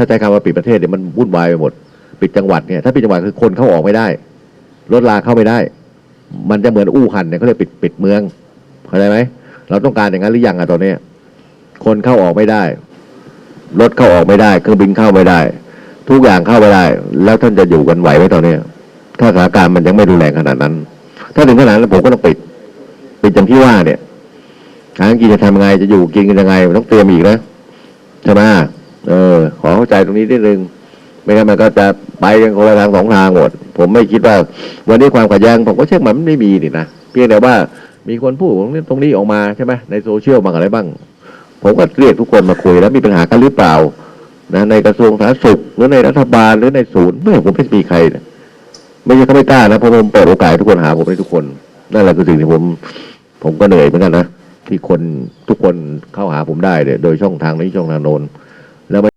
ถ้าใช้คำว่าปิดประเทศเนี่ยมันวุ่นวายไปหมด ปิดจังหวัดเนี่ยถ้าปิดจังหวัดคือคนเข้าออกไม่ได้รถลาเข้าไม่ได้ มันจะเหมือนอู้หันเนี่ยเขาเรียกปิดปิดเมืองเข้าใจไหมเราต้องการอย่างนั้นหรือยังอะตอนนี้คนเข้าออกไม่ได้รถเข้าออกไม่ได้เครื่องบินเข้าไม่ได้ ทุกอย่างเข้าไม่ได้ แล้วท่านจะอยู่กันไหวไหมตอนนี้ถ้าสถานการณ์มันยังไม่รุนแรงขนาดนั้น ถ้าถึงขนาดนั้นผมก็ต้องปิดปิดอย่างที่ว่าเนี่ยหากินจะทำยังไงจะอยู่กินกันยังไงมันต้องเตรียมอีกนะใช่ไหมเออ เข้าใจตรงนี้นิดนึงไม่งั้นมันก็จะไปกันคนละทางสองทางหมด ผมไม่คิดว่า วันนี้ความขัดแย้งผมก็เชื่อมันไม่มีนี่นะเพียงแต่ว่ามีคนพูดตรงนี้ตรงนี้ออกมาใช่ไหมในโซเชียลบางอะไรบ้าง ผมก็เรียกทุกคนมาคุยแล้วมีปัญหากันหรือเปล่านะในกระทรวงสาธารณสุขหรือในรัฐบาลหรือในศูนย์ไม่ผมไม่มีใครนะไม่ใช่เขาไม่กล้านะเพราะผมเปิดโอกาสทุกคนหาผมได้ทุกคนนั่นแหละคือสิ่งที่ผม ผมก็เหนื่อยเหมือนกันนะที่คนทุกคนเข้าหาผมได้เนี่ยโดยช่องทางนี้ช่องทางโน้น